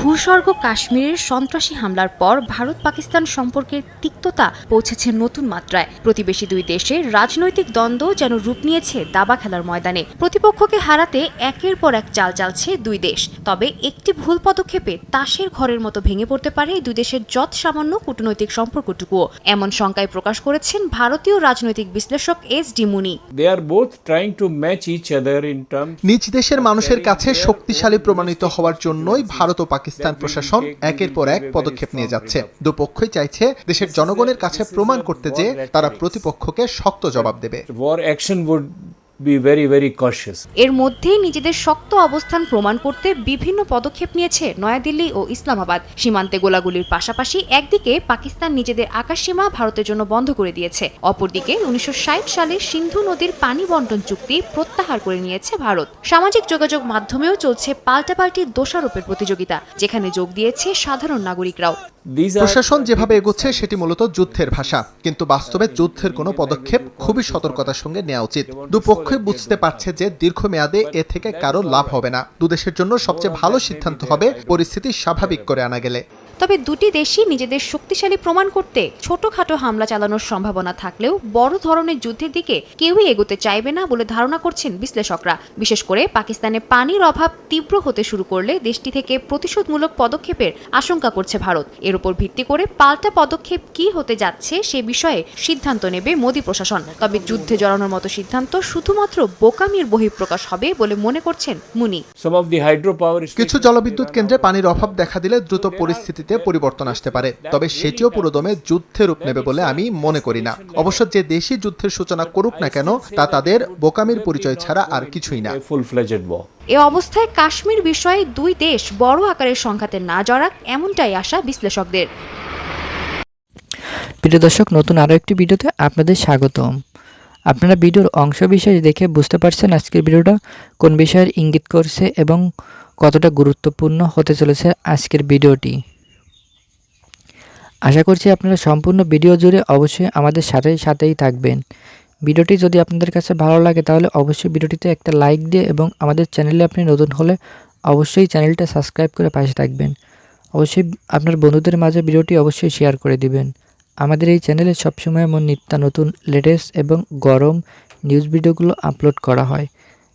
ভূস্বর্গ কাশ্মীরের সন্ত্রাসী হামলার পর ভারত পাকিস্তান সম্পর্কের তিক্ততা পৌঁছেছে নতুন মাত্রায়। প্রতিবেশী দুই দেশে রাজনৈতিক দ্বন্দ্ব যেন রূপ নিয়েছে দাবা খেলার ময়দানে। প্রতিপক্ষকে হারাতে একের পর এক চাল চালছে দুই দেশ। তবে একটি ভুল পদক্ষেপে তাসের ঘরের মতো ভেঙে পড়তে পারে দুই দেশের যৎ সামান্য কূটনৈতিক সম্পর্কটুকুও। এমন শঙ্কায় প্রকাশ করেছেন ভারতীয় রাজনৈতিক বিশ্লেষক S D Muni. They are both trying to match each other in terms নিজ দেশের মানুষের কাছে শক্তিশালী প্রমাণিত হওয়ার জন্যই ভারত ও পাকিস্তান প্রশাসন একের পর এক পদক্ষেপ নিয়ে যাচ্ছে। দুপক্ষই চাইছে দেশের জনগণের কাছে প্রমাণ করতে যে তারা প্রতিপক্ষকে শক্ত জবাব দেবে। এর মধ্যেই নিজেদের শক্ত অবস্থান প্রমাণ করতে বিভিন্ন পদক্ষেপ নিয়েছে নয়াদিল্লি ও ইসলামাবাদ। সীমান্তে গোলাগুলির পাশাপাশি একদিকে পাকিস্তান নিজেদের আকাশসীমা ভারতের জন্য বন্ধ করে দিয়েছে। অপরদিকে উনিশশো ষাট সালে সিন্ধু নদীর পানি বন্টন চুক্তি প্রত্যাহার করে নিয়েছে ভারত। সামাজিক যোগাযোগ মাধ্যমেও চলছে পাল্টাপাল্টি দোষারোপের প্রতিযোগিতা, যেখানে যোগ দিয়েছে সাধারণ নাগরিকরাও। প্রশাসন যেভাবে এগোচ্ছে সেটি মূলত যুদ্ধের ভাষা। কিন্তু বাস্তবে যুদ্ধের কোনো পদক্ষেপ খুবই সতর্কতার সঙ্গে নেওয়া উচিত। দুপক্ষই বুঝতে পারছে যে দীর্ঘমেয়াদে এ থেকে কারও লাভ হবে না। দুদেশের জন্য সবচেয়ে ভালো সিদ্ধান্ত হবে পরিস্থিতি স্বাভাবিক করে আনা গেলে। তবে দুটি দেশই নিজেদের শক্তিশালী প্রমাণ করতে ছোটখাটো হামলা চালানোর সম্ভাবনা থাকলেও বড় ধরনের যুদ্ধের দিকে কেউই এগোতে চাইবে না বলে ধারণা করছেন বিশ্লেষকরা। বিশেষ করে পাকিস্তানে পানির অভাব তীব্র হতে শুরু করলে দেশটি থেকে প্রতিশোধমূলক পদক্ষেপের আশঙ্কা করছে ভারত। এর উপর ভিত্তি করে পাল্টা পদক্ষেপ কি হতে যাচ্ছে সে বিষয়ে সিদ্ধান্ত নেবে মোদী প্রশাসন। তবে যুদ্ধে জড়ানোর মতো সিদ্ধান্ত শুধুমাত্র বোকামির বহিঃপ্রকাশ হবে বলে মনে করছেন মুনি। কিছু জলবিদ্যুৎ কেন্দ্রে পানির অভাব দেখা দিলে দ্রুত পরিস্থিতিতে পরিবর্তন আসতে পারে। তবে সেটিও পুরোদমে যুদ্ধে রূপ নেবে বলে আমি মনে করি না। অবশ্য যে দেশি যুদ্ধের সূচনা করুক না কেন তা তাদের বোকামির পরিচয় ছাড়া আর কিছুই না। এ অবস্থায় কাশ্মীর বিষয়ে দুই দেশ বড় আকারের সংঘাতে না জড়াক এমনটাই আশা বিশ্লেষকদের। প্রিয় দর্শক নতুন আরও একটি ভিডিওতে আপনাদের স্বাগতম। আপনারা ভিডিওর অংশ বিশেষ দেখে বুঝতে পারছেন আজকের ভিডিওটা কোন বিষয়ের ইঙ্গিত করছে এবং কতটা গুরুত্বপূর্ণ হতে চলেছে আজকের ভিডিওটি। আশা করছি আপনারা সম্পূর্ণ ভিডিও জুড়ে অবশ্যই আমাদের সাথে সাথেই থাকবেন। ভিডিওটি যদি আপনাদের কাছে ভালো লাগে তাহলে অবশ্যই ভিডিওটিতে একটা লাইক দিয়ে এবং আমাদের চ্যানেলে আপনি নতুন হলে অবশ্যই চ্যানেলটা সাবস্ক্রাইব করে পাশে থাকবেন। অবশ্যই আপনার বন্ধুদের মাঝে ভিডিওটি অবশ্যই শেয়ার করে দিবেন। আমাদের এই চ্যানেলে সবসময় এমন নিত্য নতুন লেটেস্ট এবং গরম নিউজ ভিডিওগুলো আপলোড করা হয়।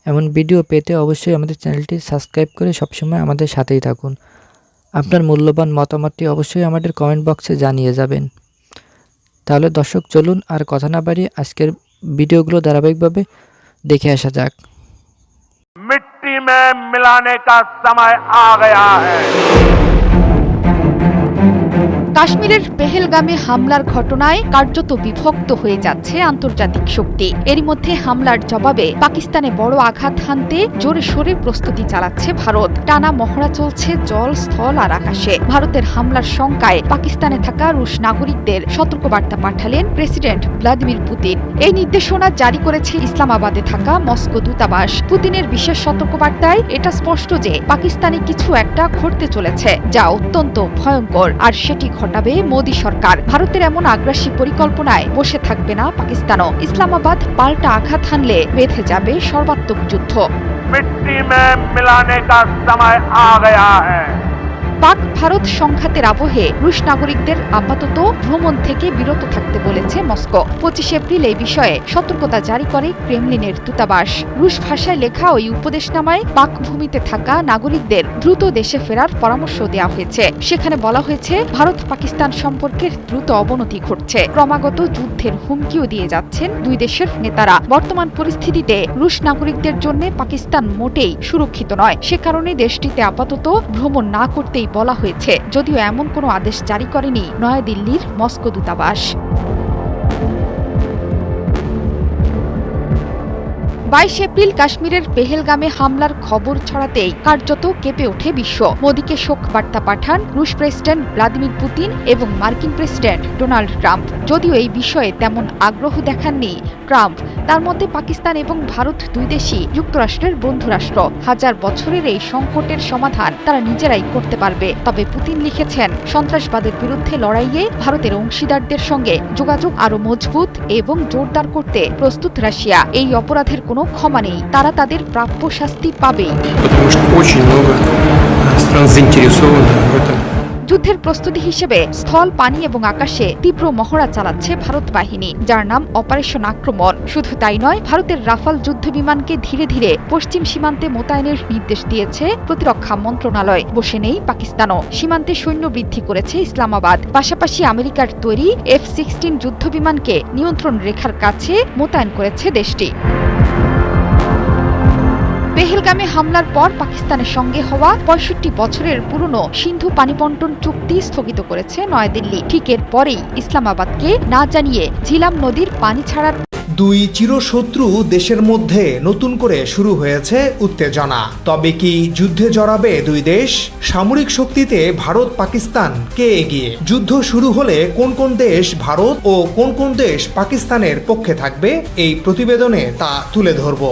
এমন ভিডিও পেতে অবশ্যই আমাদের চ্যানেলটি সাবস্ক্রাইব করে সবসময় আমাদের সাথেই থাকুন। আপনার মূল্যবান মতামতটি অবশ্যই আমাদের কমেন্ট বক্সে জানিয়ে যাবেন তাহলে দর্শক চলুন আর কথা না বাড়িয়ে আজকের ভিডিওগুলো ধারাবাহিকভাবে দেখে আসা যাক मिट्टी में मिलाने का समय आ गया है কাশ্মীরের পেহেলগামে হামলার ঘটনায় কার্যত বিভক্ত হয়ে যাচ্ছে আন্তর্জাতিক শক্তি। এরই মধ্যে হামলার জবাবে পাকিস্তানে বড় আঘাত হানতে জোরে সোরে প্রস্তুতি চালাচ্ছে ভারত। টানা মহড়া চলছে জল, স্থল আর আকাশে। ভারতের হামলার শঙ্কায় পাকিস্তানে থাকা রুশ নাগরিকদের সতর্কবার্তা পাঠালেন প্রেসিডেন্ট ভ্লাদিমির পুতিন। এই নির্দেশনা জারি করেছে ইসলামাবাদে থাকা মস্কো দূতাবাস। পুতিনের বিশেষ সতর্কবার্তায় এটা স্পষ্ট যে পাকিস্তানে কিছু একটা ঘটতে চলেছে, যা অত্যন্ত ভয়ঙ্কর। আর সেটি ঘটাবে মোদী সরকার। ভারতের এমন আগ্রাসী পরিকল্পনায় বসে থাকবে না পাকিস্তানও। ইসলামাবাদ পাল্টা আঘাত হানলে বেঁধে যাবে সর্বাত্মক যুদ্ধ। মিট্টি মিলানে সময় আ গয়া পাক ভারত সংঘাতের আবহে রুশ নাগরিকদের আপাতত ভ্রমণ থেকে বিরত থাকতে বলেছে মস্কো। পঁচিশ এপ্রিল এই বিষয়ে সতর্কতা জারি করে ক্রেমলিনের দূতাবাস। রুশ ভাষায় লেখা ওই উপদেশনামায় পাক ভূমিতে থাকা নাগরিকদের দ্রুত দেশে ফেরার পরামর্শ দেওয়া হয়েছে। সেখানে বলা হয়েছে, ভারত পাকিস্তান সম্পর্কের দ্রুত অবনতি ঘটছে। ক্রমাগত যুদ্ধের হুমকিও দিয়ে যাচ্ছেন দুই দেশের নেতারা। বর্তমান পরিস্থিতিতে রুশ নাগরিকদের জন্য পাকিস্তান মোটেই সুরক্ষিত নয়। সে কারণে দেশটিতে আপাতত ভ্রমণ না করতেই বলা হয়েছে যদিও এমন কোনো আদেশ জারি করেনি নয়াদিল্লির মস্কো দূতাবাস। বাইশ এপ্রিল কাশ্মীরের পেহেলগামে হামলার খবর ছড়াতেই কার্যত কেঁপে ওঠে বিশ্ব। মোদীকে শোক বার্তা পাঠান রুশ প্রেসিডেন্ট ভ্লাদিমির পুতিন এবং মার্কিন প্রেসিডেন্ট ডোনাল্ড ট্রাম্প। যদিও এই বিষয়ে তেমন আগ্রহ দেখাননি ট্রাম্প, তার মধ্যে পাকিস্তান এবং ভারত দুই দেশই যুক্তরাষ্ট্রের বন্ধু রাষ্ট্র হাজার বছরের এই সংকটের সমাধান তারা নিজেরাই করতে পারবে। তবে পুতিন লিখেছেন, সন্ত্রাসবাদের বিরুদ্ধে লড়াইয়ে ভারতের অংশীদারদের সঙ্গে যোগাযোগ আরও মজবুত এবং জোরদার করতে প্রস্তুত রাশিয়া। এই অপরাধের কোনো ক্ষমা নেই তারা তাদের প্রাপ্য শাস্তি পাবে। যুদ্ধের প্রস্তুতি হিসেবে স্থল পানি এবং আকাশে তীব্র মহড়া চালাচ্ছে ভারত বাহিনী যার নাম অপারেশন আক্রমণ। শুধু তাই নয় ভারতের রাফাল যুদ্ধ বিমানকে ধীরে ধীরে পশ্চিম সীমান্তে মোতায়েনের নির্দেশ দিয়েছে প্রতিরক্ষা মন্ত্রণালয়। বসে নেই পাকিস্তানও সীমান্তে সৈন্য বৃদ্ধি করেছে ইসলামাবাদ। পাশাপাশি আমেরিকার তৈরি এফ সিক্সটিন যুদ্ধ বিমানকে নিয়ন্ত্রণ রেখার কাছে মোতায়েন করেছে দেশটি। পেহেলগামে হামলার পর পাকিস্তানের সঙ্গে হওয়া পঁয়ষট্টি বছরের পুরনো সিন্ধু পানিবন্টন চুক্তি স্থগিত করেছে নয়াদিল্লি। ঠিক এর পরেই ইসলামাবাদকে না জানিয়ে ঝিলাম নদীর পানি ছাড়ার দুই চিরশত্রু দেশের মধ্যে নতুন করে শুরু হয়েছে উত্তেজনা। তবে কি যুদ্ধে জড়াবে দুই দেশ? সামরিক শক্তিতে ভারত, পাকিস্তান কে এগিয়ে? যুদ্ধ শুরু হলে কোন কোন দেশ ভারত ও কোন কোন দেশ পাকিস্তানের পক্ষে থাকবে? এই প্রতিবেদনে তা তুলে ধরব।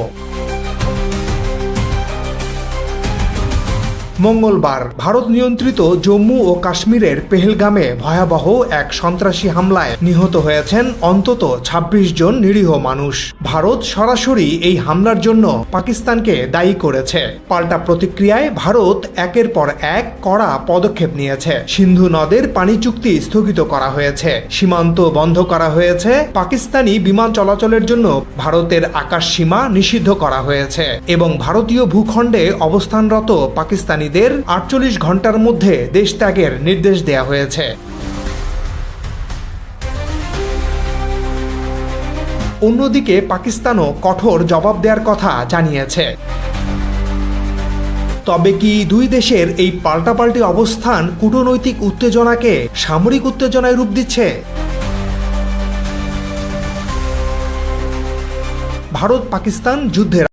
মঙ্গলবার ভারত নিয়ন্ত্রিত জম্মু ও কাশ্মীরের পেহেলগামে ভয়াবহ এক সন্ত্রাসী হামলায় নিহত হয়েছেন অন্তত ২৬ জন নিরীহ মানুষ। ভারত সরাসরি এই হামলার জন্য পাকিস্তানকে দায়ী করেছে। পাল্টা প্রতিক্রিয়ায় ভারত একের পর এক কড়া পদক্ষেপ নিয়েছে। সিন্ধু নদের পানি চুক্তি স্থগিত করা হয়েছে। সীমান্ত বন্ধ করা হয়েছে। পাকিস্তানি বিমান চলাচলের জন্য ভারতের আকাশ সীমা নিষিদ্ধ করা হয়েছে। এবং ভারতীয় ভূখণ্ডে অবস্থানরত পাকিস্তানিদের আটচল্লিশ ঘণ্টার মধ্যে দেশ ত্যাগের নির্দেশ দেওয়া হয়েছে। অন্যদিকে পাকিস্তানও কঠোর জবাব দেওয়ার কথা জানিয়েছে। তবে কি দুই দেশের এই পাল্টাপাল্টি অবস্থান কূটনৈতিক উত্তেজনাকে সামরিক উত্তেজনায় রূপ দিচ্ছে? ভারত পাকিস্তান যুদ্ধের